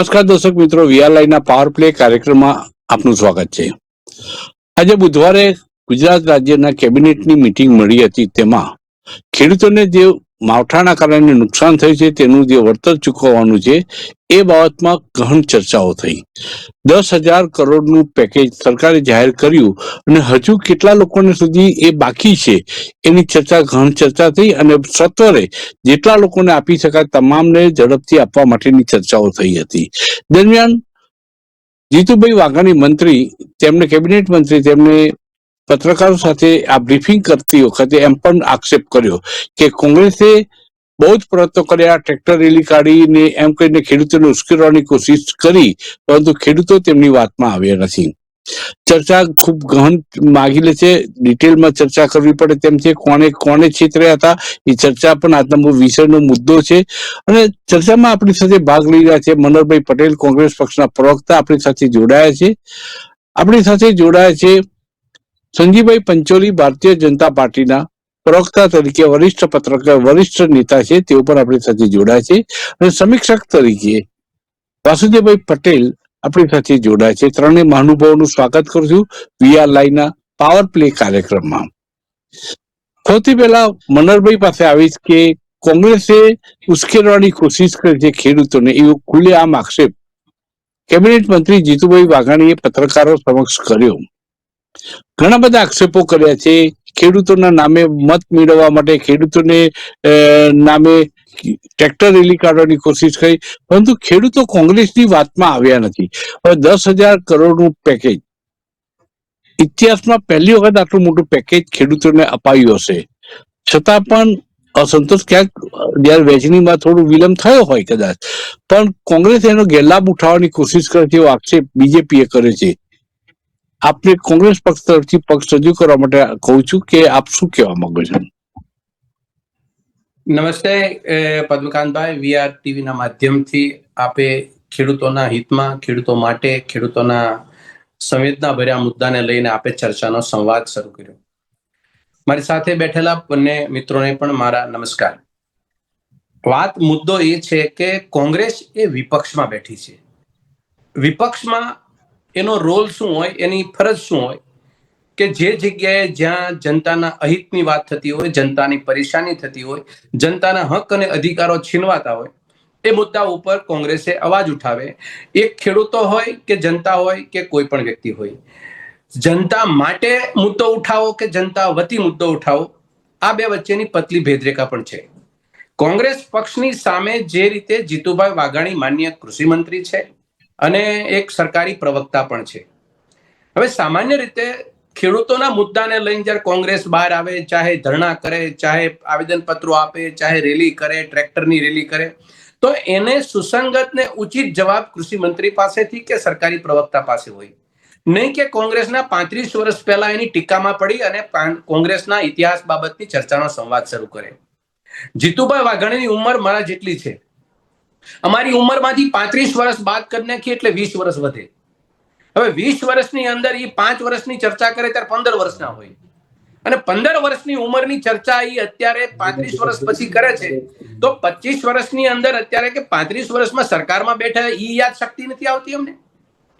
નમસ્કાર દર્શક મિત્રો વીઆરલાઈના પાવર પ્લે કાર્યક્રમમાં આપનું સ્વાગત છે. આજે બુધવારે ગુજરાત રાજ્યના કેબિનેટની મીટિંગ મળી હતી. તેમાં ખેડૂતોને જે માવઠાના કારણે નુકસાન થયું છે, તેનું જે વળતર ચૂકવવાનું છે, એ બાબતમાં ગહન ચર્ચાઓ થઈ. દસ હજાર કરોડનું પેકેજ સરકારે જાહેર કર્યું અને હજુ કેટલા લોકોને સુધી એ બાકી છે, એની ચર્ચા ગહન ચર્ચા થઈ અને સત્વરે જેટલા લોકોને આપી શકાય તમામને ઝડપથી આપવા માટેની ચર્ચાઓ થઈ હતી. દરમિયાન જીતુભાઈ વાઘાણી મંત્રી તેમને કેબિનેટ મંત્રી તેમને પત્રકારો સાથે આ બ્રીફિંગ કરતી વખતે એમ પણ આક્ષેપ કર્યો કે કોંગ્રેસે બહુ જ પ્રયત્નો કર્યા ટ્રેક્ટર રેલી કાઢીને એમ કહીને ખેડૂતોને ઉશ્કેરવાની કોશિશ કરી, પરંતુ ખેડૂતો તેમની વાતમાં આવ્યા નથી. ચર્ચા ખૂબ ગહન માગી લે છે. ડિટેલમાં ચર્ચા કરવી પડે તેમ છે કોને કોને છેતર્યા હતા. એ ચર્ચા પણ આજના વિષયનો મુદ્દો છે. અને ચર્ચામાં આપણી સાથે ભાગ લઈ રહ્યા છે મનોહરભાઈ પટેલ, કોંગ્રેસ પક્ષના પ્રવક્તા આપણી સાથે જોડાયા છે. આપણી સાથે જોડાયા છે સંજીભાઈ પંચોલી ભારતીય જનતા પાર્ટીના પ્રવક્તા તરીકે વરિષ્ઠ પત્રકાર, વરિષ્ઠ નેતા છે, તેઓ પણ આપણી સાથે જોડાય છે. અને સમીક્ષક તરીકે વાસુદેવભાઈ પટેલ આપણી સાથે જોડાય છે. ત્રણેય મહાનુભાવોનું સ્વાગત કરું છું વીઆર લાઈના પાવર પ્લે કાર્યક્રમમાં. સૌથી પહેલા મનરભાઈ પાસે આવીશ કે કોંગ્રેસે ઉશ્કેરવાની કોશિશ કરી છે ખેડૂતોને એવો ખુલ્લેઆમ આક્ષેપ કેબિનેટ મંત્રી જીતુભાઈ વાઘાણીએ પત્રકારો સમક્ષ કર્યો. ઘણા બધા આક્ષેપો કર્યા છે. ખેડૂતોના નામે મત મેળવવા માટે ખેડૂતોને નામે ટ્રેક્ટર રેલી કાઢવાની કોશિશ કરી, પરંતુ ખેડૂતો કોંગ્રેસની વાતમાં આવ્યા નથી. હવે દસ હજાર કરોડનું પેકેજ. ઇતિહાસમાં પહેલી વખત આટલું મોટું પેકેજ ખેડૂતોને અપાયું હશે. છતાં પણ અસંતોષ ક્યાંક, જ્યારે વહેંચણીમાં થોડું વિલંબ થયો હોય કદાચ. પણ કોંગ્રેસ એનો ગેરલાભ ઉઠાવવાની કોશિશ કરે છે એવો આક્ષેપ બીજેપીએ કરે છે. આપને કોંગ્રેસ પક્ષ તરફથી પક્ષ રજૂ કરવા માટે કહું છું કે આપ શું કહેવા માંગો છો? નમસ્તે પદ્મકાંતભાઈ વીઆર ટીવીના માધ્યમથી આપે ખેડૂતોના હિતમાં, ખેડૂતો માટે, ખેડૂતોના સંવેદના ભર્યા મુદ્દાને લઈને આપે ચર્ચાનો સંવાદ શરૂ કર્યો. મારી સાથે બેઠેલા બંને મિત્રોને પણ મારા નમસ્કાર. વાત, મુદ્દો એ છે કે કોંગ્રેસ એ વિપક્ષમાં બેઠી છે. વિપક્ષમાં એનો રોલ શું હોય, એની ફરજ શું હોય? કે જે જગ્યાએ જ્યાં જનતાના અહિતની વાત થતી હોય, જનતાની પરેશાની થતી હોય, જનતાના હક અને અધિકારો છીનવાતા હોય, એ મુદ્દા ઉપર કોંગ્રેસે અવાજ ઉઠાવે. એક ખેડૂતો હોય કે જનતા હોય કે કોઈ પણ વ્યક્તિ હોય. જનતા માટે મુદ્દો ઉઠાવો કે જનતા વતી મુદ્દો ઉઠાવો, આ બે વચ્ચેની પતલી ભેદરેખા પણ છે. કોંગ્રેસ પક્ષની સામે જે રીતે જીતુભાઈ વાઘાણી માન્ય કૃષિ મંત્રી છે અને એક સરકારી પ્રવક્તા પણ છે. હવે સામાન્ય રીતે ખેડૂતોના મુદ્દાને લઈને જ્યારે કોંગ્રેસ બહાર આવે, ચાહે ધરણા કરે, ચાહે આવેદન પત્રો આપે, ચાહે રેલી કરે, ટ્રેક્ટરની રેલી કરે, તો એને સુસંગત ને ઉચિત જવાબ કૃષિ મંત્રી પાસેથી કે સરકારી પ્રવક્તા પાસે હોય? નહીં કે કોંગ્રેસના પાંત્રીસ વર્ષ પહેલા એની ટીકામાં પડી અને કોંગ્રેસના ઇતિહાસ બાબતની ચર્ચાનો સંવાદ શરૂ કરે. જીતુભાઈ વાઘાણીની ઉંમર મારા જેટલી છે. અમારી ઉંમરમાંથી પાંત્રીસ વર્ષ બાદ કરી નાખીએ એટલે વીસ વર્ષ વધે. હવે વીસ વર્ષની અંદર એ પાંચ વર્ષની ચર્ચા કરે ત્યારે પંદર વર્ષના હોય. અને પંદર વર્ષની ઉંમરની ચર્ચા એ અત્યારે પાંત્રીસ વર્ષ પછી કરે છે. તો પચીસ વર્ષની અંદર અત્યારે કે પાંત્રીસ વર્ષમાં સરકારમાં બેઠા એ યાદ શક્તિ નથી આવતી અમને?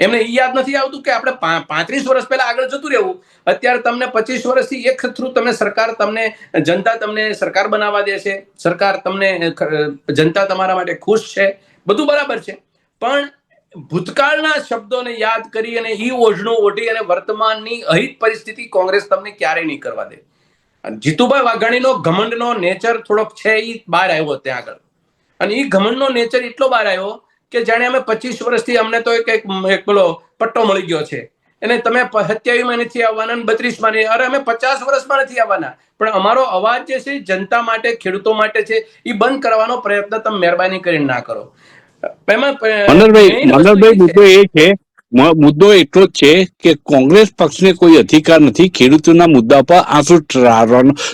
એમને ઈ યાદ નથી આવતું કે આપણે પાંત્રીસ વર્ષ પહેલા આગળ જતું રહેવું. અત્યારે તમને પચીસ વર્ષથી એક થ્રુ તમને સરકાર તમને, જનતા તમને સરકાર બનાવવા દે છે. સરકાર તમને જનતા તમારા માટે ખુશ છે. બધું બરાબર છે. પણ ભૂતકાળના શબ્દોને યાદ કરી અને ઈ ઓઢણું ઓઢી અને વર્તમાનની અહિત પરિસ્થિતિ કોંગ્રેસ તમને ક્યારેય નહીં કરવા દે. જીતુભાઈ વાઘાણીનો ઘમંડનો નેચર થોડોક છે એ બહાર આવ્યો ત્યાં આગળ. અને એ ઘમંડનો નેચર એટલો બહાર આવ્યો કે જાણે અમે પચીસ વર્ષથી અમને તો એક એક પેલો પટ્ટો મળી ગયો છે. અને તમે સત્યાવીમાં નથી આવવાના બત્રીસમાં નહીં. અરે અમે પચાસ વર્ષમાં નથી આવવાના. પણ અમારો અવાજ જે છે જનતા માટે ખેડૂતો માટે છે એ બંધ કરવાનો પ્રયત્ન તમે મહેરબાની કરીને ના કરો. એમાં એ છે- મુદ્દો એ છે મુદ્દો એટલો જ છે કે કોંગ્રેસ પક્ષને કોઈ અધિકાર નથી, ખેડૂતોના મુદ્દા પર આંસુ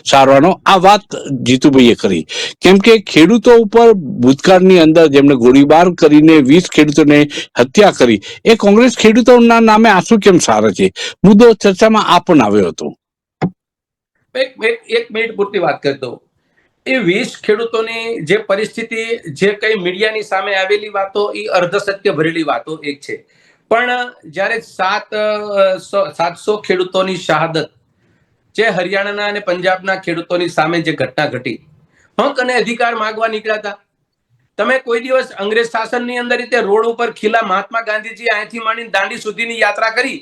સારવાનો આ વાત જીતુભાઈએ કરી. કેમ કે ખેડૂતો ઉપર ભૂતકાળની અંદર જેમણે ગોળીબાર કરીને વીસ ખેડૂતોને હત્યા કરી, એ કોંગ્રેસ ખેડૂતોના નામે આંસુ કેમ સારે છે? મુદ્દો ચર્ચામાં આ પણ આવ્યો હતો. એક મિનિટ પૂરતી વાત કરી દઉં. એ વીસ ખેડૂતોની જે પરિસ્થિતિ, જે કઈ મીડિયાની સામે આવેલી વાતો, એ અર્ધસત્ય ભરેલી વાતો એક છે. પણ જ્યારે સાત સાતસો ખેડૂતોની શહાદત જે હરિયાણાના અને પંજાબના ખેડૂતોની સામે જે ઘટના ઘટી, હક અને અધિકાર માગવા નીકળ્યા હતા. તમે કોઈ દિવસ અંગ્રેજ શાસનની અંદર રીતે રોડ ઉપર ખીલા મહાત્મા ગાંધીજી અહીંથી માંડીને દાંડી સુધીની યાત્રા કરી?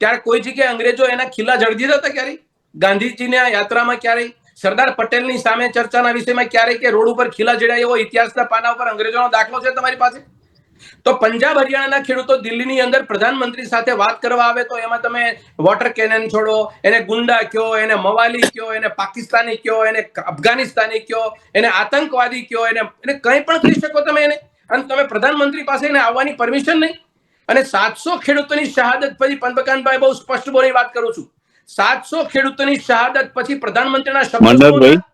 ત્યારે કોઈ જગ્યાએ અંગ્રેજો એના ખીલા જળ દીધા હતા ક્યારેય? ગાંધીજીના યાત્રામાં ક્યારેય? સરદાર પટેલની સામે ચર્ચાના વિષયમાં ક્યારેય કે રોડ ઉપર ખીલા જડ્યા એવો ઇતિહાસના પાના ઉપર અંગ્રેજોનો દાખલો છે તમારી પાસે? તો પંજાબ હરિયાણાના ખેડૂતો દિલ્હીની અંદર પ્રધાનમંત્રી સાથે વાત કરવા આવે તો એમાં તમે વોટર કેનન છોડો, એને ગુંડા કયો, એને મવાલી કયો, એને પાકિસ્તાની કયો, એને અફઘાનિસ્તાની કયો, એને આતંકવાદી કયો, એને એને કંઈ પણ કહી શકો તમે એને. અને તમે પ્રધાનમંત્રી પાસે એને આવવાની પરમિશન નહીં. અને સાતસો ખેડૂતોની શહાદત પછી પંપકાનભાઈ બહુ સ્પષ્ટ બોલી વાત કરું છું. સાતસો ખેડૂતોની શહાદત પછી પ્રધાનમંત્રીના શબ્દો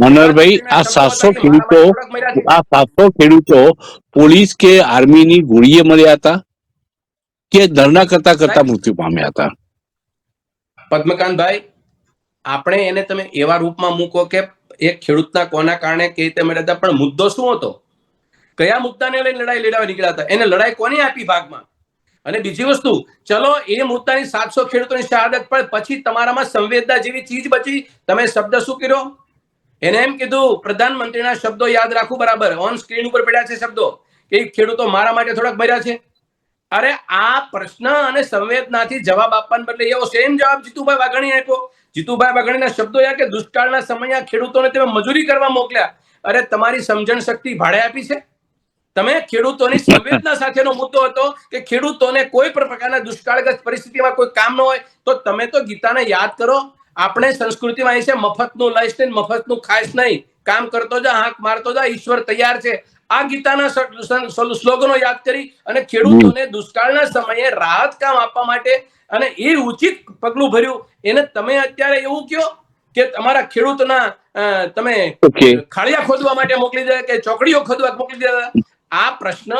મનોહરભાઈ, આ સાતસો ખેડૂતો આ સાતસો ખેડૂતો પોલીસ કે આર્મીની ગોળીએ મળ્યા હતા કે ધરના કરતા કરતા મૃત્યુ પામ્યા હતા? પદ્મકાંતભાઈ આપણે એને તમે એવા રૂપમાં મૂકો કે એક ખેડૂતના કોના કારણે કે રીતે મળ્યા હતા? પણ મુદ્દો શું હતો? કયા મુદ્દાને લઈને લડાઈ લડાવવા નીકળ્યા હતા? એને લડાઈ કોને આપી ભાગમાં? અને બીજી વસ્તુ ચલો એ મુદ્દાની સાતસો ખેડૂતોની શહાદત પણ પછી તમારામાં સંવેદના જેવી ચીજ બચી તમે શબ્દ શું કર્યો? એને એમ કીધું, પ્રધાનમંત્રીના શબ્દો યાદ રાખું બરાબર. ઓન સ્ક્રીન ઉપર પડ્યા છે શબ્દો. કે ખેડૂતો મારા માટે થોડાક મર્યા છે. અરે આ પ્રશ્ન અને સંવેદનાથી જવાબ આપવાને બદલે એવો સેમ જવાબ જીતુભાઈ વાઘાણી આપ્યો. જીતુભાઈ વાઘાણીના શબ્દો યા કે દુષ્કાળના સમયે ખેડૂતોને તમે મજૂરી કરવા મોકલ્યા. અરે તમારી સમજણ શક્તિ ભાડે આપી છે? તમે ખેડૂતોની સંવેદના સાથેનો મુદ્દો હતો કે ખેડૂતોને કોઈ પણ પ્રકારના દુષ્કાળગ્રસ્ત પરિસ્થિતિમાં કોઈ કામ ન હોય, તો તમે તો ગીતાને યાદ કરો. આપણે સંસ્કૃતિમાં એ છે મફતનું લઈશ નહીં મફતનું ખાઈશ નહીં. કામ કરતો જા હાંક મારતો જા ઈશ્વર તૈયાર છે. આ ગીતાના સ્લોગનો યાદ કરી અને ખેડૂતોને દુષ્કાળના સમયે રાહત કામ આપવા માટે અને એ ઉચિત પગલું ભર્યું. એને તમે અત્યારે એવું કયો કે તમારા ખેડૂતના તમે ખાળિયા ખોદવા માટે મોકલી દે કે ચોકડીઓ ખોદવા મોકલી દે આ પ્રશ્ન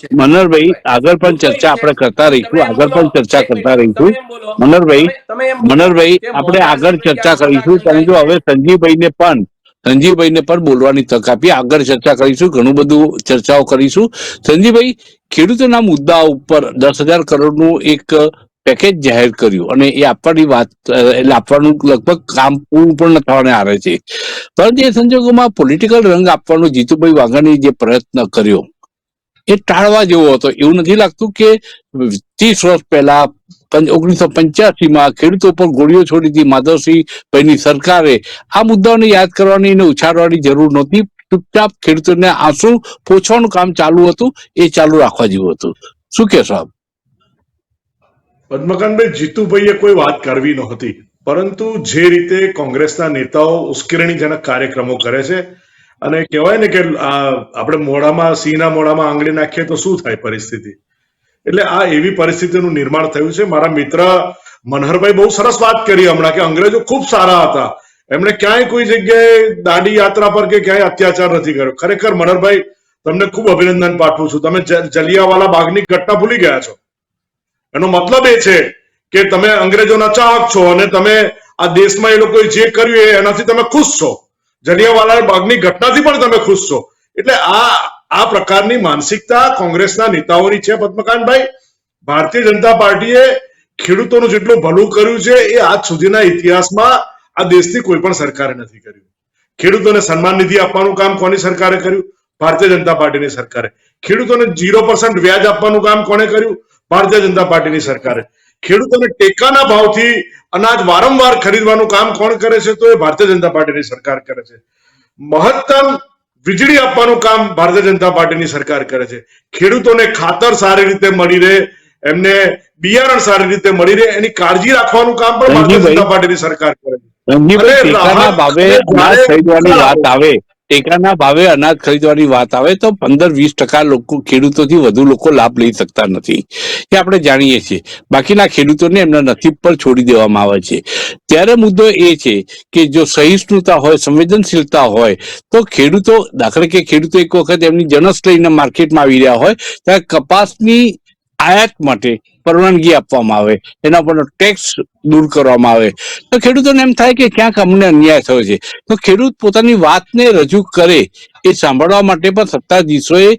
છે. મનોહરભાઈ આગળ પણ ચર્ચા આપણે કરતા રહીશું આગળ પણ ચર્ચા કરતા રહીશું. મનરભાઈ મનરભાઈ આપણે આગળ ચર્ચા કરીશું. પરંતુ હવે સંજીવભાઈને પણ સંજીવભાઈને પણ બોલવાની તક આપી આગળ ચર્ચા કરીશું ઘણું બધું ચર્ચાઓ કરીશું. સંજીવભાઈ ખેડૂતોના મુદ્દા ઉપર દસ હજાર કરોડનું એક પેકેજ જાહેર કર્યું અને એ આપવાની વાત એટલે આપવાનું લગભગ કામ પૂરું પણ થવાને આવે છે. પરંતુ એ સંજોગોમાં પોલિટિકલ રંગ આપવાનો જીતુભાઈ વાઘાણીએ જે પ્રયત્ન કર્યો, એ ટાળવા જેવો હતો. એવું નથી લાગતું કે ત્રીસ વર્ષ પહેલા ઓગણીસો પંચ્યાસી માં ખેડૂતો પર ગોળીઓ છોડી હતી. માધવસિંહ ભાઈની સરકારે આ મુદ્દાઓને યાદ કરવાની અને ઉછાળવાની જરૂર નહોતી. ચૂપચાપ ખેડૂતોને આંસુ પોછવાનું કામ ચાલુ હતું. એ ચાલુ રાખવા જેવું હતું. શું કે આપ? પદ્મકાંતભાઈ, જીતુભાઈએ કોઈ વાત કરવી નહોતી. પરંતુ જે રીતે કોંગ્રેસના નેતાઓ ઉશ્કેરણીજનક કાર્યક્રમો કરે છે, અને કહેવાય ને કે આપણે મોઢામાં, સિંહના મોઢામાં આંગળી નાખીએ તો શું થાય પરિસ્થિતિ? એટલે આ એવી પરિસ્થિતિનું નિર્માણ થયું છે. મારા મિત્ર મનહરભાઈ બહુ સરસ વાત કરી હમણાં કે અંગ્રેજો ખૂબ સારા હતા. એમણે ક્યાંય કોઈ જગ્યાએ દાંડી યાત્રા પર કે ક્યાંય અત્યાચાર નથી કર્યો. ખરેખર મનહરભાઈ, તમને ખૂબ અભિનંદન પાઠવું છું. તમે જલિયાવાલા બાગની ઘટના ભૂલી ગયા છો. એનો મતલબ એ છે કે તમે અંગ્રેજોના ચાહક છો અને તમે આ દેશમાં એ લોકોએ જે કર્યું એનાથી તમે ખુશ છો. જલિયાવાલા બાગની ઘટનાથી પણ તમે ખુશ છો. એટલે આ આ પ્રકારની માનસિકતા કોંગ્રેસના નેતાઓની છે પદ્મકાંતભાઈ. ભારતીય જનતા પાર્ટીએ ખેડૂતોનું જેટલું ભલું કર્યું છે એ આજ સુધીના ઇતિહાસમાં આ દેશની કોઈ પણ સરકારે નથી કર્યું. ખેડૂતોને સન્માન નિધિ આપવાનું કામ કોની સરકારે કર્યું? ભારતીય જનતા પાર્ટીની સરકારે. ખેડૂતોને ઝીરો પર્સન્ટ વ્યાજ આપવાનું કામ કોણે કર્યું? ભારતીય જનતા પાર્ટીની સરકારે. ખેડૂતોને ટેકાના ભાવથી અનાજ વારંવાર ખરીદવાનું કામ કોણ કરે છે તો એ ભારતીય જનતા પાર્ટીની સરકાર કરે છે. મહત્તમ વીજળી આપવાનું કામ ભારતીય જનતા પાર્ટીની સરકાર કરે છે. ખેડૂતોને ખાતર સારી રીતે મળી રહે એમને બિયારણ સારી રીતે મળી રહે એની કાળજી રાખવાનું કામ પણ ભારતીય. જનતા પાર્ટીની સરકાર કરે છે. ટેકાના ભાવે વાત આવે. ટેકાના ભાવે અનાજ ખરીદવાની વાત આવે તો પંદર વીસ ટકા લોકો ખેડૂતોથી વધુ લોકો લાભ લઈ શકતા નથી. એ આપણે જાણીએ છીએ. બાકીના ખેડૂતોને એમના નસીબ પર છોડી દેવામાં આવે છે. ત્યારે મુદ્દો એ છે કે જો સહિષ્ણુતા હોય, સંવેદનશીલતા હોય, તો ખેડૂતો, દાખલા કે ખેડૂતો એક વખત એમની જનસ લઈને માર્કેટમાં આવી રહ્યા હોય, ત્યારે કપાસની આયાત માટે પરવાનગી આપવામાં આવે, એના પર ટેક્સ દૂર કરવામાં આવે. તો ખેડૂતોને એમ થાય કે ક્યાંક અમને અન્યાય થયો છે. તો ખેડૂત પોતાની વાતને રજૂ કરે એ સાંભળવા માટે પણ સત્તાધીશોએ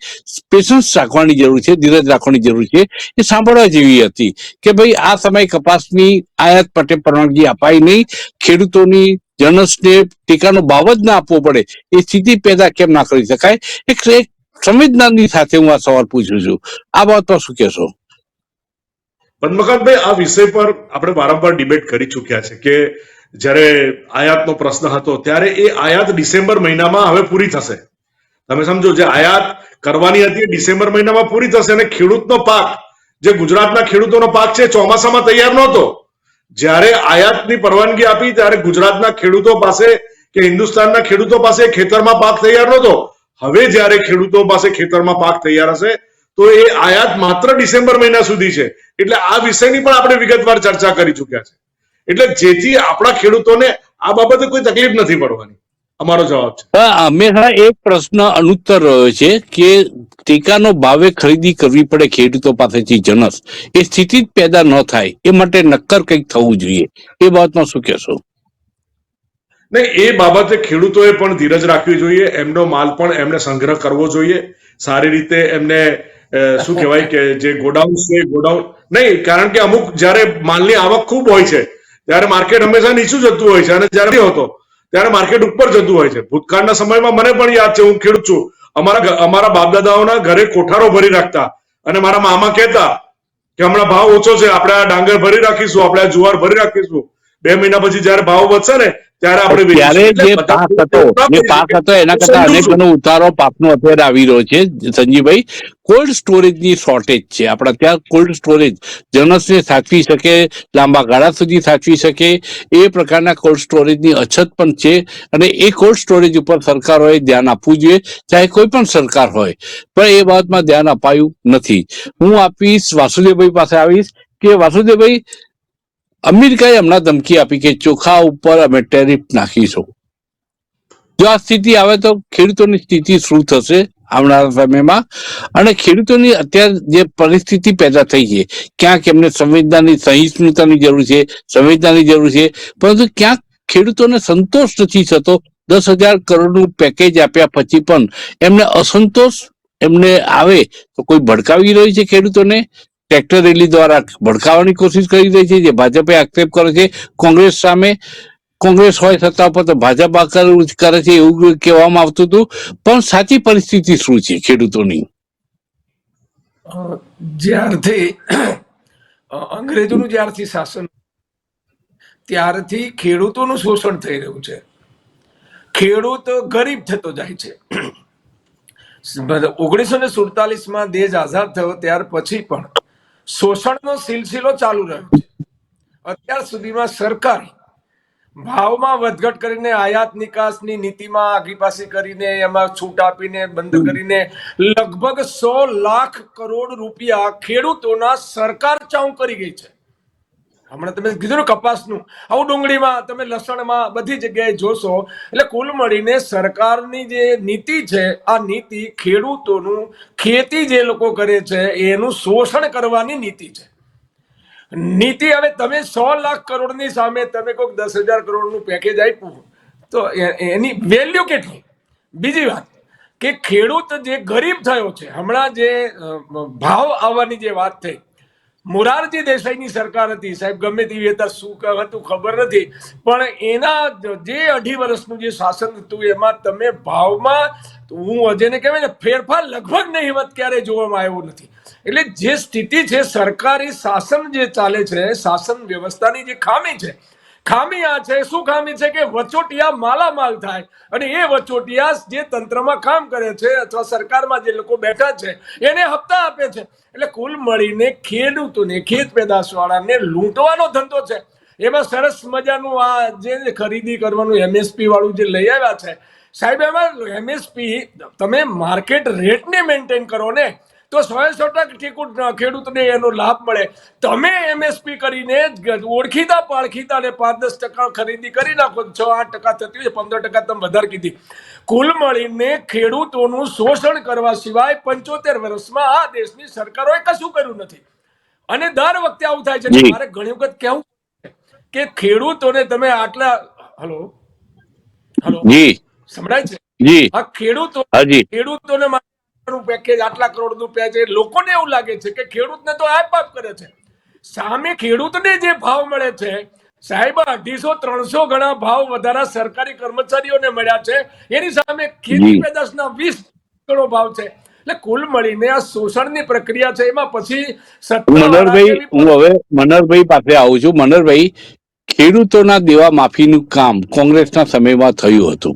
પેશન્સ રાખવાની જરૂર છે, ધીરજ રાખવાની જરૂર છે. એ સાંભળવા જેવી હતી કે ભાઈ આ સમયે કપાસની આયાત માટે પરવાનગી અપાય નહીં. ખેડૂતોની જનસને ટેકાનો ભાવ જ ના આપવો પડે. એ સ્થિતિ પેદા કેમ ના કરી શકાય? એક સંવેદનાની સાથે હું આ સવાલ પૂછું છું. આ બાબતમાં શું કહેશો? પદ્મકાંતભાઈ આ વિષય પર આપણે વારંવાર ડિબેટ કરી ચૂક્યા છે કે જ્યારે આયાતનો પ્રશ્ન હતો, ત્યારે એ આયાત ડિસેમ્બર મહિનામાં હવે પૂરી થશે. તમે સમજો, જે આયાત કરવાની હતી ડિસેમ્બર મહિનામાં પૂરી થશે અને ખેડૂતનો પાક, જે ગુજરાતના ખેડૂતોનો પાક છે ચોમાસામાં તૈયાર નહોતો. જ્યારે આયાતની પરવાનગી આપી, ત્યારે ગુજરાતના ખેડૂતો પાસે કે હિન્દુસ્તાનના ખેડૂતો પાસે ખેતરમાં પાક તૈયાર નહોતો. હવે જ્યારે ખેડૂતો પાસે ખેતરમાં પાક તૈયાર હશે તો એ આયાત માત્ર ડિસેમ્બર મહિના સુધી છે. એટલે આ વિષયની પણ આપણે વિગતવાર ચર્ચા કરી ચૂક્યા છે. એટલે જેથી આપણા ખેડૂતોને આ બાબતે કોઈ તકલીફ નથી પડવાની. અમારો જવાબ છે. હંમેશા એક પ્રશ્ન અનુત્તર રહ્યો છે કે ટેકાનો ભાવે ખરીદી કરવી પડે ખેડૂતો પાસેથી જનસ. એ સ્થિતિ જ પેદા ન થાય એ માટે નક્કર કંઈક થવું જોઈએ. એ બાબતમાં શું કહેશો? ને એ બાબતે ખેડૂતોએ પણ ધીરજ રાખવી જોઈએ. એમનો માલ પણ એમને સંગ્રહ કરવો જોઈએ. સારી રીતે એમને શું કહેવાય કે જે ગોડાઉન છે ગોડાઉન નહીં, કારણ કે અમુક જ્યારે માલની આવક ખૂબ હોય છે, ત્યારે માર્કેટ હંમેશા નીચું જતું હોય છે અને જ્યારે હતો, ત્યારે માર્કેટ ઉપર જતું હોય છે. ભૂતકાળના સમયમાં મને પણ યાદ છે, હું ખેડૂત છું, અમારા અમારા બાપદાદાઓના ઘરે કોઠારો ભરી રાખતા અને મારા મામા કહેતા કે હમણાં ભાવ ઓછો છે, આપણે આ ડાંગર ભરી રાખીશું, આપણે આ જુવાર ભરી રાખીશું. બે મહિના પછી જ્યારે ભાવ વધશે ને ત્યારે આપણે ત્યારે જે પાક હતો જે પાક હતો એના કરતા અનેક ગણો ઉતારો પાકનો અત્યારે આવી રહ્યો છે સંજીવભાઈ. કોલ્ડ સ્ટોરેજની શોર્ટેજ છે. આપણા ત્યાં કોલ્ડ સ્ટોરેજ જનસને સાચવી શકે લાંબા ગાળા સુધી સાચવી શકે. એ પ્રકારના કોલ્ડ સ્ટોરેજની અછત પણ છે અને એ કોલ્ડ સ્ટોરેજ ઉપર સરકારોએ ધ્યાન આપવું જોઈએ ચાહે કોઈ પણ સરકાર હોય. પણ એ બાબતમાં ધ્યાન અપાયું નથી. હું આપીશ વાસુદેવભાઈ પાસે આવીશ કે વાસુદેવભાઈ અમેરિકાએ હમણાં ધમકી આપી કે ચોખા ઉપર અમે ટેરિફ નાખીશું. જો આ સ્થિતિ આવે તો ખેડૂતોની સ્થિતિ શું થશે આવનારા સમયમાં? અને ખેડૂતોની અત્યારે જે પરિસ્થિતિ પેદા થઈ છે, ક્યાંક એમને સંવેદનાની સહિષ્ણુતાની જરૂર છે, સંવેદનાની જરૂર છે, પરંતુ ક્યાંક ખેડૂતોને સંતોષ નથી થતો. દસ હજાર કરોડનું પેકેજ આપ્યા પછી પણ એમને અસંતોષ એમને આવે તો કોઈ ભડકાવી રહ્યું છે ખેડૂતોને? ટ્રેક્ટર રેલી દ્વારા ભડકાવવાની કોશિશ કરી રહી છે, જે ભાજપે આક્ષેપ કરે છે. કોંગ્રેસ સામે કોંગ્રેસ હોય સત્તા પર તો ભાજપ આકાર કરે કરે છે એવું કહેવામાં આવતું હતું. પણ સાચી પરિસ્થિતિ શું છે ખેડૂતોની? જ્યારથી અંગ્રેજોનું જ્યારથી શાસન ત્યારથી ખેડૂતોનું શોષણ થઈ રહ્યું છે. ખેડૂત ગરીબ થતો જાય છે. ઓગણીસો ને સુડતાલીસમાં દેશ આઝાદ થયો, ત્યાર પછી પણ શોષણનો સિલસિલો ચાલુ રહ્યો છે. અત્યાર સુધીમાં સરકાર ભાવમાં વધઘટ કરીને આયાત નિકાસની નીતિમાં આગીપાસી કરીને એમાં છૂટ આપીને બંધ કરીને લગભગ સો લાખ કરોડ રૂપિયા ખેડૂતોના સરકાર ચાઉ કરી ગઈ છે. હમણાં તમે કીધું ને કપાસનું. આવું ડુંગળીમાં તમે લસણમાં બધી જગ્યાએ જોશો, એટલે કુલ મળીને સરકારની જે નીતિ છે, આ નીતિ ખેડૂતોનું ખેતી જે લોકો કરે છે, એનું શોષણ કરવાની નીતિ છે. નીતિ હવે તમે સો લાખ કરોડની સામે તમે કોઈક દસ હજાર કરોડનું પેકેજ આપ્યું તો એની વેલ્યુ કેટલી? બીજી વાત, કે ખેડૂત જે ગરીબ થયો છે, હમણાં જે ભાવ આવવાની જે વાત થઈ મોરારજી દેસાઈની સરકાર હતી. સાહેબ, ગમે તેવી હતા શું હતું ખબર નથી. પણ એના જે અઢી વર્ષનું જે શાસન હતું, એમાં તમે ભાવમાં, હું અજયને કહેવાય ને, ફેરફાર લગભગ નહીવત ક્યારેય જોવામાં આવ્યો નથી. એટલે જે સ્થિતિ છે, સરકારી શાસન જે ચાલે છે, શાસન વ્યવસ્થાની જે ખામી છે ખામી આ છે, શું ખામી છે કે વચોટિયા માલામાલ થાય? અને એ વચોટિયા જે તંત્રમાં કામ કરે છે અથવા સરકારમાં જે લોકો બેઠા છે, એને હપ્તા આપે છે. એટલે કુલ મળીને ખેડૂતોને, ખેત પેદાશવાળાને લૂંટવાનો ધંધો છે. એમાં સરસ મજાનું આ જે ખરીદી કરવાનું એમએસપી વાળું જે લઈ આવ્યા છે. સાહેબ, એમાં એમએસપી તમે માર્કેટ રેટને મેન્ટેન કરો ને તો સો સો ટકા ખેડૂતને એનો લાભ મળે. તમે એમએસપી કરીને ઓળખીતા પાળખીતા ને પાંચ દસ ટકા ખરીદી કરી નાખો. છ આઠ ટકા થતી હોય પંદર ટકા તમે વધારે કીધી. કુલ મળીને ખેડૂતોનું શોષણ કરવા સિવાય પંચોતેર વર્ષમાં આ દેશની સરકારોએ કશું કર્યું નથી. અને દર વખતે આવું થાય છે. મારે ઘણી વખત કેવું કે ખેડૂતોને તમે આટલા હલો? હલો? જી. સંભળાય છે? જી. આ ખેડૂતો ખેડૂતોને પેકેજ આટલા કરોડ રૂપિયા છે લોકોને એવું લાગે છે કે ખેડૂતને તો આપ આપ કરે છે. સામે ખેડૂતને જે ભાવ મળે છે સાહેબ અઢીસો ત્રણસો ગણા ભાવ વધારા સરકારી કર્મચારીઓને મળ્યા છે. એની સામે ખેતી પેદાશના વીસ ગણો ભાવ છે. એટલે કુલ મળીને આ શોષણની પ્રક્રિયા છે. એમાં પછી મનરભાઈ હું હવે મનરભાઈ પાસે આવું છું. મનરભાઈ ખેડૂતોના દેવા માફીનું કામ કોંગ્રેસના સમયમાં થયું હતું.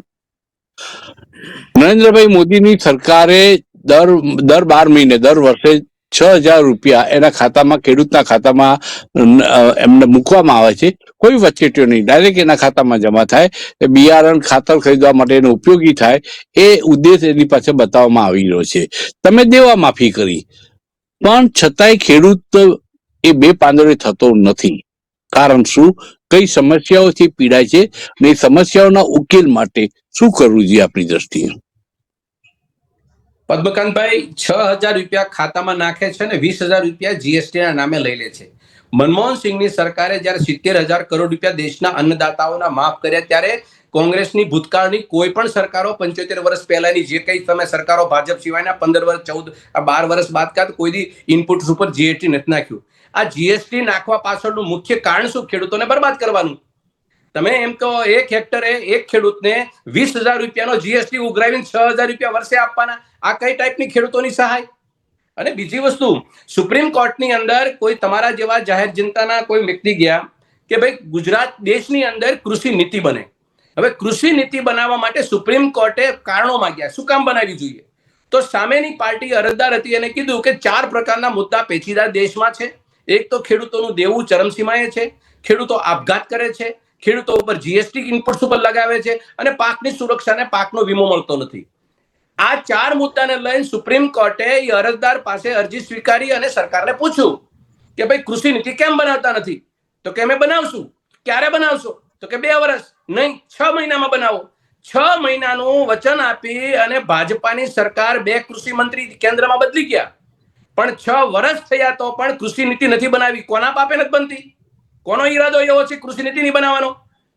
નરેન્દ્રભાઈ મોદીની સરકારે દર દર બાર મહિને, દર વર્ષે છ હજાર રૂપિયા એના ખાતામાં, ખેડૂતના ખાતામાં એમને મૂકવામાં આવે છે. કોઈ વચેટીઓ નહીં. ડાયરેક્ટ એના ખાતામાં જમા થાય. એ બિયારણ, ખાતર ખરીદવા માટે એનો ઉપયોગી થાય. એ ઉદ્દેશ એની પાસે બતાવવામાં આવી રહ્યો છે. તમે દેવા માફી કરી. પણ છતાંય ખેડૂત એ બે પાંદડે થતો નથી. કારણ શું? કઈ સમસ્યાઓથી પીડાય છે ને એ સમસ્યાઓના ઉકેલ માટે શું કરવું જોઈએ આપણી દ્રષ્ટિએ? પદ્મકાંતભાઈ છ હજાર રૂપિયા ખાતામાં નાખે છે અને વીસ હજાર રૂપિયા જીએસટી ના નામે લઈ લે છે. મનમોહન સિંહની સરકારે જ્યારે સિત્તેર હજાર કરોડ રૂપિયા દેશના અન્નદાતાઓના માફ કર્યા ત્યારે કોંગ્રેસની ભૂતકાળની કોઈ પણ સરકારો પંચોતેર વર્ષ પહેલાની જે કઈ તમે સરકારો ભાજપ સિવાયના પંદર વર્ષ ચૌદ બાર વર્ષ બાદ કાં કોઈ દી ઇનપુટ્સ ઉપર જીએસટી નથી નાખ્યું. આ જીએસટી નાખવા પાછળનું મુખ્ય કારણ શું? ખેડૂતોને બરબાદ કરવાનું. તમે એમ કહો, એક હેક્ટરે એક ખેડૂતને વીસ હજાર રૂપિયાનો જીએસટી ઉઘરાવીને છ હજાર રૂપિયા વર્ષે આપવાના. આ કઈ ટાઈપની ખેડૂતોની સહાય? અને બીજી વસ્તુ, સુપ્રીમ કોર્ટની અંદર કોઈ તમારા જેવા જાહેર જનતાના કોઈ વ્યક્તિ ગયા કે ભાઈ, ગુજરાત દેશની અંદર કૃષિ નીતિ બને. હવે કૃષિ નીતિ બનાવવા માટે સુપ્રીમ કોર્ટે કારણો માંગ્યા. શું કામ બનાવવી જોઈએ? તો સામેની પાર્ટી અરજદાર હતી અને કીધું કે ચાર પ્રકારના મુદ્દા પેચીદા દેશમાં છે. એક તો ખેડૂતોનું દેવું ચરમસીમાએ છે, ખેડૂતો આપઘાત કરે છે ખેડૂતો ઉપર જીએસટી ઇનપુટ્સ ઉપર લગાવે છે અને પાકની સુરક્ષાને પાકનો વીમો મળતો નથી. આ ચાર મુદ્દાને લઈને સુપ્રીમ કોર્ટે એ અરજદાર પાસે અરજી સ્વીકારી અને સરકારને પૂછ્યું કે ભાઈ કૃષિ નીતિ કેમ બનાવતા નથી? તો કે અમે બનાવશું. ક્યારે બનાવશો? તો કે બે વર્ષ નહીં, છ મહિનામાં બનાવો. છ મહિનાનું વચન આપી અને ભાજપાની સરકાર બે કૃષિ મંત્રી કેન્દ્રમાં બદલી ગયા. પણ છ વર્ષ થયા તો પણ કૃષિ નીતિ નથી બનાવી. કોના પાપે નથી બનતી? કોનો ઈરાદો એવો છે કૃષિ નીતિ નહીં બનાવવાનો?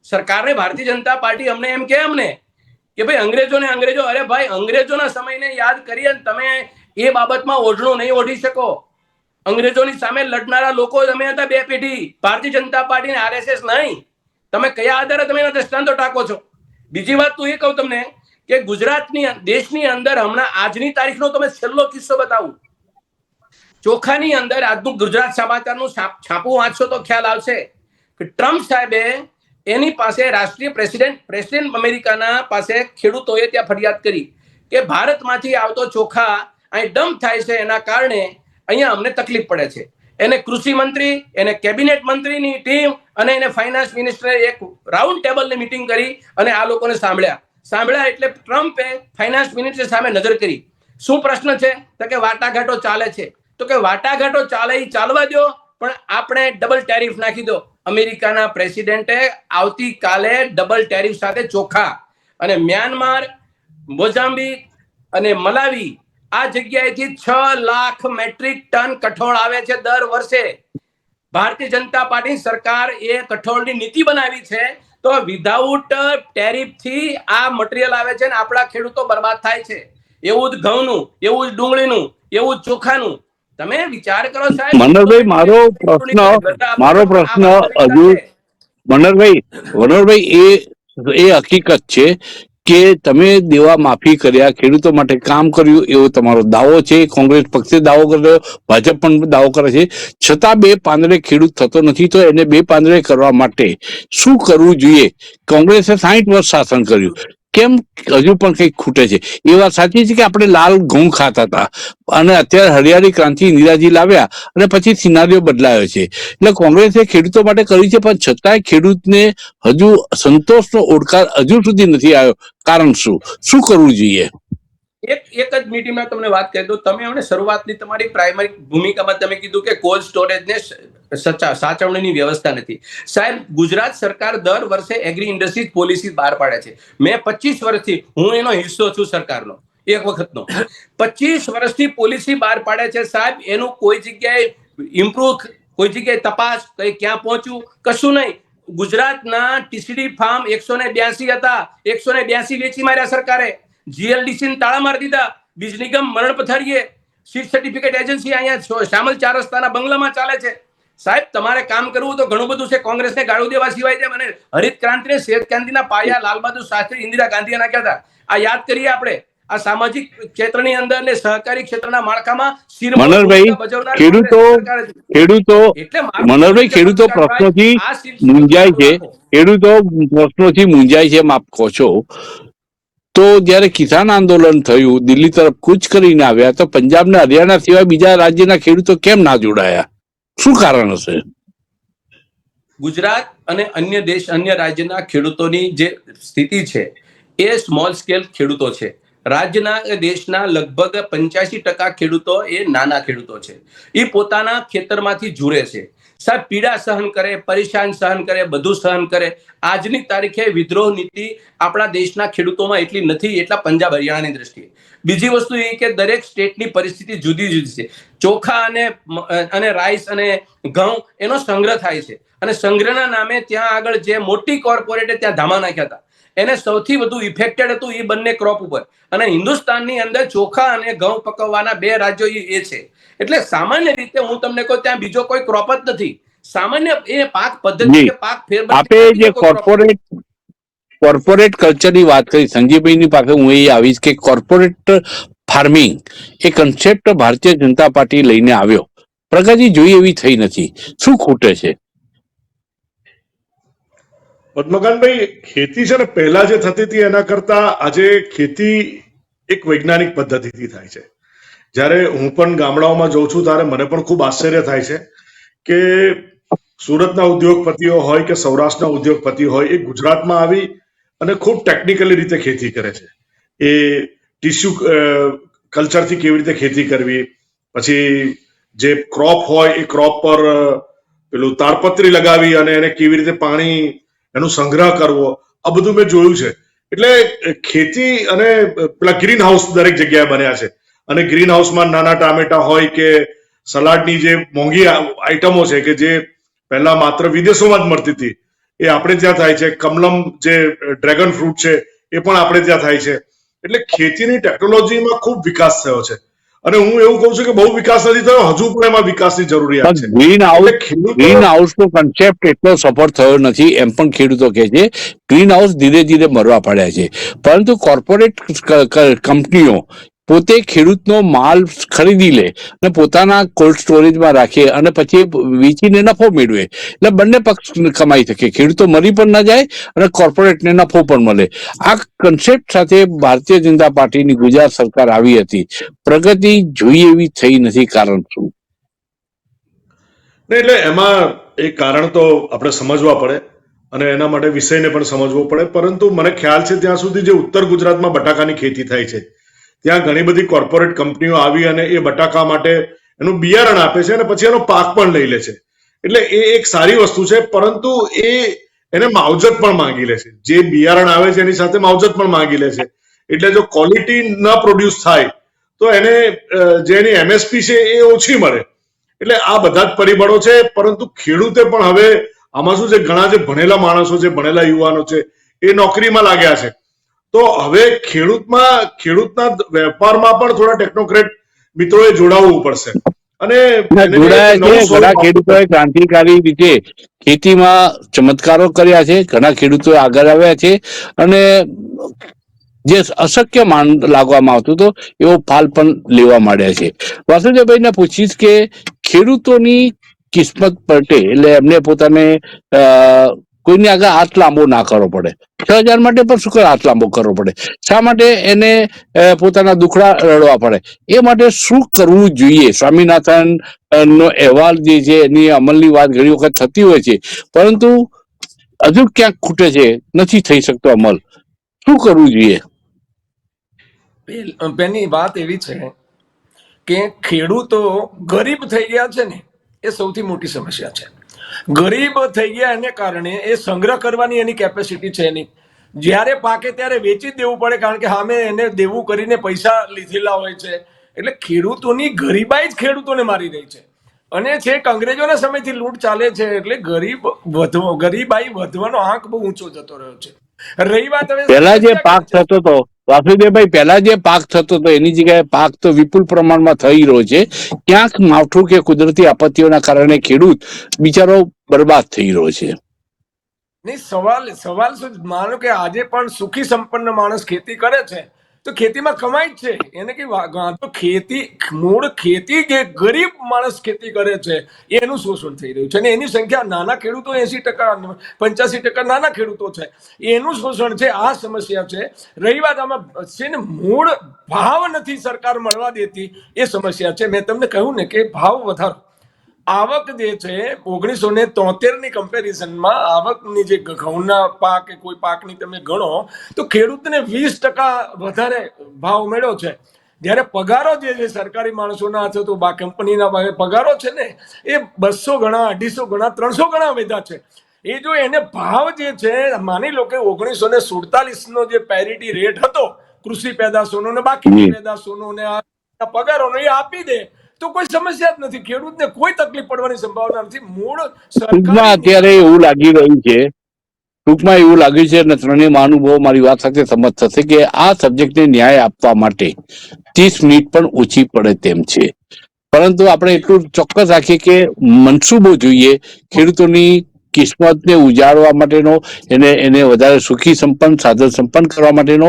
સરકારને ભારતીય જનતા પાર્ટી અમને એમ કે અમને કે ભાઈ અંગ્રેજોને અંગ્રેજો, અરે ભાઈ અંગ્રેજોના સમયને યાદ કરી અને તમે એ બાબતમાં ઓઢણું નહીં ઓઢી શકો. અંગ્રેજોની સામે લડનારા લોકો તમે હતા બે પેઢી. ભારતીય જનતા પાર્ટી આરએસએસ નહીં. તમે કયા આધારે તમે એના દ્રષ્ટાંતો ટાકો છો? બીજી વાત તો એ કહું તમને કે ગુજરાતની દેશની અંદર હમણાં આજની તારીખનો તમે છેલ્લો કિસ્સો બતાવું. ચોખાની અંદર આજનું ગુજરાત સમાચારનું છાપ- વાંચશો તો ખ્યાલ આવશે કે ટ્રમ્પ સાહેબે એની પાસે રાષ્ટ્રીય પ્રેસિડેન્ટ પ્રેસિડેન્ટ અમેરિકાના પાસે ખેડૂતોએ ત્યાં ફરિયાદ કરી કે ભારતમાંથી આવતો ચોખા અહીં ડમ્પ થાય છે, એના કારણે અહીંયા અમને તકલીફ પડે છે. એને કૃષિ મંત્રી, એને કેબિનેટ મંત્રીની ટીમ અને એને ફાઇનાન્સ મિનિસ્ટરે એક રાઉન્ડ ટેબલની મીટિંગ કરી અને આ લોકોને સાંભળ્યા. સાંભળ્યા એટલે ટ્રમ્પે ફાઇનાન્સ મિનિસ્ટર સામે નજર કરી. શું પ્રશ્ન છે? તો કે વાટાઘાટો ચાલે છે. તો કે વાટાઘાટો ચાલે ચાલવા દો પણ આપણે ડબલ ટેરિફ નાખી દો. અમેરિકાના પ્રેસિડેન્ટે આવતીકાલે ડબલ ટેરિફ સાથે ચોખા અને મ્યાનમાર મોઝામ્બિક અને મલાવી આ જગ્યાએથી છ લાખ મેટ્રિક ટન કઠોળ આવે છે દર વર્ષે. ભારતીય જનતા પાર્ટી સરકાર એ કઠોળની નીતિ બનાવી છે, તો વિધાઉટ ટેરિફથી આ મટીરિયલ આવે છે ને આપણા ખેડૂતો બરબાદ થાય છે. એવું જ ઘઉંનું, એવું જ ડુંગળીનું, એવું જ ચોખાનું તમે વિચાર કરો સાહેબ. મનોહરભાઈ, મારો પ્રશ્ન- મારો પ્રશ્ન હજુ- મનોહરભાઈ મનોહરભાઈ એ એ હકીકત છે કે તમે દેવા માફી કર્યા ખેડૂતો માટે કામ કર્યું એવો તમારો દાવો છે. કોંગ્રેસ પક્ષે દાવો કર્યો ભાજપ પણ દાવો કરે છે. છતાં બે પાંદડે ખેડૂત થતો નથી તો એને બે પાંદડે કરવા માટે શું કરવું જોઈએ? કોંગ્રેસે સાહીઠ વર્ષ શાસન કર્યું. કેમ હજુ પણ કંઈક ખૂટે છે? એ વાત સાચી છે કે આપણે લાલ ઘઉં ખાતા હતા અને અત્યારે હરિયાળી ક્રાંતિ ઇન્દિરાજી લાવ્યા અને પછી સિનારીઓ બદલાયો છે. એટલે કોંગ્રેસે ખેડૂતો માટે કર્યું છે, પણ છતાંય ખેડૂતને હજુ સંતોષનો ઓડકાર હજુ સુધી નથી આવ્યો. કારણ શું? શું કરવું જોઈએ? એક એક જ મીટિંગમાં તમને વાત કરી દઉં. તમે એમણે શરૂઆતની તમારી પ્રાઇમરી ભૂમિકામાં તમે કીધું કે કોલ્ડ સ્ટોરેજને સચા, સાચવણીની વ્યવસ્થા નથી. સાહેબ, ગુજરાત સરકાર દર વર્ષે એગ્રી ઇન્ડસ્ટ્રીઝ પોલિસી બહાર પાડે છે. મેં પચીસ વર્ષથી, હું એનો હિસ્સો છું સરકારનો, એક વખતનો. પચીસ વર્ષથી પોલિસી બહાર પાડે છે સાહેબ, એનું કોઈ જગ્યાએ ઇમ્પ્રુવ કોઈ જગ્યાએ તપાસ, કઈ ક્યાં પહોંચ્યું? કશું નહીં. ગુજરાતના ટીસીડી ફાર્મ એકસો ને બ્યાસી હતા. એકસો ને બ્યાસી વેચી માર્યા સરકારે. જીએલડીસી ને તાળા મારી દીધા. બીજ નિગમ મરણ પથારીએ. સીટ સર્ટિફિકેટ એજન્સી અહીંયા શામલ ચાર રસ્તાના બંગલામાં ચાલે છે. સાહેબ તમારે કામ કરવું તો ઘણું બધું છે. કોંગ્રેસને ગાળું દેવા સિવાય છે. મને હરિત ક્રાંતિને શ્વેત ક્રાંતિના પાયા લાલ બહાદુર શાસ્ત્રી ઇન્દિરા ગાંધીએ નાખ્યા હતા. આ યાદ કરીએ આપણે. આ સામાજિક ક્ષેત્રની અંદર ને સહકારી ક્ષેત્રના માળખામાં શિરમોર મનોહરભાઈ, ખેડૂતો ખેડૂતો એટલે મારું ખેડૂતો પ્રશ્નોથી મૂંઝાય છે. ખેડૂતો પ્રશ્નોથી મૂંઝાય છે આપ કહો છો તો જ્યારે કિસાન આંદોલન થયું, દિલ્હી તરફ કૂચ કરીને આવ્યા, તો પંજાબ ને હરિયાણા સિવાય બીજા રાજ્યના ખેડૂતો કેમ ના જોડાયા? શું કારણ હશે? ગુજરાત અને અન્ય દેશ, અન્ય રાજ્યના ખેડૂતોની જે સ્થિતિ છે, એ સ્મોલ સ્કેલ ખેડૂતો છે. રાજ્યના દેશના લગભગ પંચ્યાસી ટકા ખેડૂતો એ નાના ખેડૂતો છે. એ પોતાના ખેતરમાંથી જુરે છે. સાહેબ, પીડા સહન કરે, પરેશાન સહન કરે, બધું સહન કરે. આજની તારીખે વિદ્રોહ નીતિ આપણા દેશના ખેડૂતોમાં એટલી નથી, એટલા પંજાબ હરિયાણાની દ્રષ્ટિએ. બીજી વસ્તુ એ કે દરેક સ્ટેટની પરિસ્થિતિ જુદી જુદી છે. ચોખા અને અને રાઈસ અને ઘઉં એનો સંગ્રહ થાય છે. અને સંગ્રહના નામે ત્યાં આગળ જે મોટી કોર્પોરેટે ત્યાં ધામા નાખ્યા હતા. એને સૌથી વધુ ઇફેક્ટેડ હતું એ બંને ક્રોપ ઉપર. અને હિન્દુસ્તાનની અંદર ચોખા અને ઘઉં પકવવાના બે રાજ્યો એ છે. એટલે સામાન્ય રીતે હું તમને કહું ત્યાં બીજો કોઈ ક્રોપ જ નથી. સામાન્ય એ પાક પદ્ધતિ કે પાક ફેર આપે જે કોર્પોરેટ કોર્પોરેટ કલ્ચરની વાત કરી સંજીવભાઈની પાસે હું એ આવીશ કે કોર્પોરેટ ફાર્મિંગ એ કન્સેપ્ટ ભારતીય જનતા પાર્ટી લઈને આવ્યો. પ્રગતિ જોઈ એવી થઈ નથી. શું ખૂટે છે? પદ્મકાંતભાઈ ખેતી છે ને પહેલા જે થતી હતી એના કરતા આજે ખેતી એક વૈજ્ઞાનિક પદ્ધતિથી થાય છે. જ્યારે હું પણ ગામડાઓમાં જઉં છું, ત્યારે મને પણ ખૂબ આશ્ચર્ય થાય છે કે સુરતના ઉદ્યોગપતિઓ હોય કે સૌરાષ્ટ્રના ઉદ્યોગપતિ હોય, એ ગુજરાતમાં આવી અને ખૂબ ટેકનિકલી રીતે ખેતી કરે છે. એ ટીસ્યુ કલ્ચરથી કેવી રીતે ખેતી કરવી, પછી જે ક્રોપ હોય, એ ક્રોપ પર પેલું તાડપત્રી લગાવી અને એને કેવી રીતે પાણી એનો સંગ્રહ કરવો, આ બધું મેં જોયું છે. એટલે ખેતી અને પેલા ગ્રીન હાઉસ દરેક જગ્યાએ બન્યા છે. અને ગ્રીન હાઉસમાં નાના ટામેટા હોય કે સલાડની જે મોંઘી આઈટમો છે કે જે પહેલા માત્ર વિદેશોમાં જ મળતી હતી એ આપણે ત્યાં થાય છે. કમલમ જે ડ્રેગન ફ્રૂટ છે એ પણ આપણે ત્યાં થાય છે. એટલે ખેતીની ટેકનોલોજીમાં ખૂબ વિકાસ થયો છે. અને હું એવું કહું છું કે બહુ વિકાસ નથી થયો હજુ પણ એમાં વિકાસની જરૂરિયાત છે. ગ્રીન હાઉસ ગ્રીન હાઉસનો કન્સેપ્ટ એટલો સફળ થયો નથી એમ પણ ખેડૂતો કહે છે. ગ્રીન હાઉસ ધીરે ધીરે મરવા પડ્યા છે. પરંતુ કોર્પોરેટ કંપનીઓ પોતે ખેડૂતનો માલ ખરીદી લે અને પોતાના કોલ્ડ સ્ટોરેજમાં રાખે અને પછી વેચીને નફો મેળવે. એટલે બંને પક્ષ કમાઈ શકે. ખેડૂતો મરી પણ ન જાય અને કોર્પોરેટને નફો પણ મળે. આ કન્સેપ્ટ સાથે ભારતીય જનતા પાર્ટીની ગુજરાત સરકાર આવી હતી. પ્રગતિ જોઈએ એવી થઈ નથી. કારણ શું? એટલે એમાં એક કારણ તો આપણે સમજવા પડે અને એના માટે વિષયને પણ સમજવો પડે. પરંતુ મને ખ્યાલ છે ત્યાં સુધી જે ઉત્તર ગુજરાતમાં બટાકાની ખેતી થાય છે ત્યાં ઘણી બધી કોર્પોરેટ કંપનીઓ આવી અને એ બટાકા માટે એનું બિયારણ આપે છે અને પછી એનો પાક પણ લઈ લે છે. એટલે એ એક સારી વસ્તુ છે, પરંતુ એ એને માવજત પણ માંગી લે છે. જે બિયારણ આવે છે એની સાથે માવજત પણ માંગી લે છે. એટલે જો ક્વોલિટી ન પ્રોડ્યુસ થાય, તો એને જે એની એમએસપી છે એ ઓછી મળે. એટલે આ બધા જ પરિબળો છે, પરંતુ ખેડૂતે પણ હવે આમાં શું છે, ઘણા જે ભણેલા માણસો છે, ભણેલા યુવાનો છે, એ નોકરીમાં લાગ્યા છે. તો હવે ખેડૂતમાં ખેડૂતના વેપારમાં પણ થોડા ટેકનોક્રેટ મિત્રોએ જોડાવવું પડશે. અને ઘણા ખેડૂતોએ ક્રાંતિકારી રીતે ખેતીમાં ચમત્કારો કર્યા છે. ઘણા ખેડૂતો આગળ આવ્યા છે. અને જે અશક્ય માન લાગવામાં આવતું હતું એવો ફાલ પણ લેવા માંડ્યા છે. વાસુદેવભાઈને પૂછીશ કે ખેડૂતોની કિસ્મત પલટે એટલે એમને પોતાને કોઈની આગળ હાથ લાંબો ના કરવો પડે. છ હજાર માટે પણ શું કરે? હાથ લાંબો કરવો પડે. શા માટે એને પોતાના દુખડા રડવા પડે? એ માટે શું કરવું જોઈએ? સ્વામિનાથન નો અહેવાલ જે છે, એની અમલની વાત ઘણી વખત થતી હોય છે. પરંતુ હજુ ક્યાંક ખૂટે છે, નથી થઈ શકતો અમલ. શું કરવું જોઈએ? પેલી વાત એવી છે કે ખેડૂતો ગરીબ થઈ ગયા છે ને, એ સૌથી મોટી સમસ્યા છે. ગરીબ થઈ ગયા એને કારણે એ સંગ્રહ કરવાની એની કેપેસિટી છે એની જ્યારે પાકે ત્યારે વેચી જ દેવું પડે કારણ કે સામે એને દેવું કરીને પૈસા લીધેલા હોય છે. એટલે ખેડૂતોની ગરીબાઈ જ ખેડૂતોને મારી રહી છે. અને છેક અંગ્રેજોના સમયથી લૂંટ ચાલે છે એટલે ગરીબ વધવો ગરીબાઈ વધવાનો આંક બહુ ઊંચો જતો રહ્યો છે. રહી વાત હવે પહેલા જે પાક થતો હતો વાસુદેવભાઈ, પહેલા જે પાક થતો હતો, એની જગ્યાએ પાક તો વિપુલ પ્રમાણમાં થઈ રહ્યો છે. ક્યાંક માવઠું કે કુદરતી આપત્તિઓના કારણે ખેડૂત બિચારો બરબાદ થઈ રહ્યો છે. નહીં, સવાલ સવાલ શું? માનો કે આજે પણ સુખી સંપન્ન માણસ ખેતી કરે છે. તો ખેતીમાં કમાય છે. એને કઈ વાંધો ખેતી, મૂળ ખેતી જે ગરીબ માણસ ખેતી કરે છે, એનું શોષણ થઈ રહ્યું છે. અને એની સંખ્યા નાના ખેડૂતો એસી ટકા, પંચ્યાસી ટકા નાના ખેડૂતો છે. એનું શોષણ છે, આ સમસ્યા છે. રહી વાત આમાં છે ને, મૂળ ભાવ નથી સરકાર મળવા દેતી, એ સમસ્યા છે. મેં તમને કહ્યું ને કે ભાવ વધારો. આવક જે છે ઓગણીસો ને તોતેરની કમ્પેરિઝનમાં આવકની જે ઘઉંના પાક કે કોઈ પાકની તમે ગણો તો ખેડૂતને વીસ ટકા વધારે ભાવ મળ્યો છે. જ્યારે પગારો જે છે સરકારી માણસોના અથવા તો બા કંપનીના ભાવે પગારો છે ને એ બસો ગણા અઢીસો ગણા ત્રણસો ગણા વધ્યા છે. એ જો એને ભાવ જે છે માની લો કે ઓગણીસો ને સુડતાલીસ નો જે પેરિટી રેટ હતો કૃષિ પેદાશોનો ને બાકી. પેદાશોનો ને પગારોનો એ આપી દે. તો કોઈ સમસ્યા જ નથી. ખેડૂતને કોઈ તકલીફ પડવાની સંભાવના નથી. મૂળ ટૂંકમાં અત્યારે એવું લાગી રહ્યું છે. ટૂંકમાં એવું લાગ્યું છે અને ત્રણેય મહાનુભાવો મારી વાત સાથે સંમત થશે કે આ સબ્જેક્ટને ન્યાય આપવા માટે ત્રીસ મિનિટ પણ ઓછી પડે તેમ છે. પરંતુ આપણે એટલું ચોક્કસ રાખીએ કે મનસૂબો જોઈએ. ખેડૂતોની કિસ્મતને ઉજાડવા માટેનો એને એને વધારે સુખી સંપન્ન, સાધન સંપન્ન કરવા માટેનો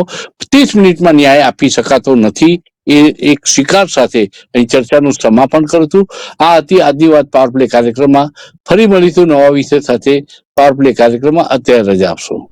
ત્રીસ મિનિટમાં ન્યાય આપી શકાતો નથી. એ એક શિકાર સાથે અહીં ચર્ચાનું સમાપન કરું છું. આ હતી આદિવાદ પાવર પ્લે કાર્યક્રમમાં. ફરી મળીશું નવા વિષય સાથે પાવર પ્લે કાર્યક્રમમાં. અત્યારે રજા આપશો.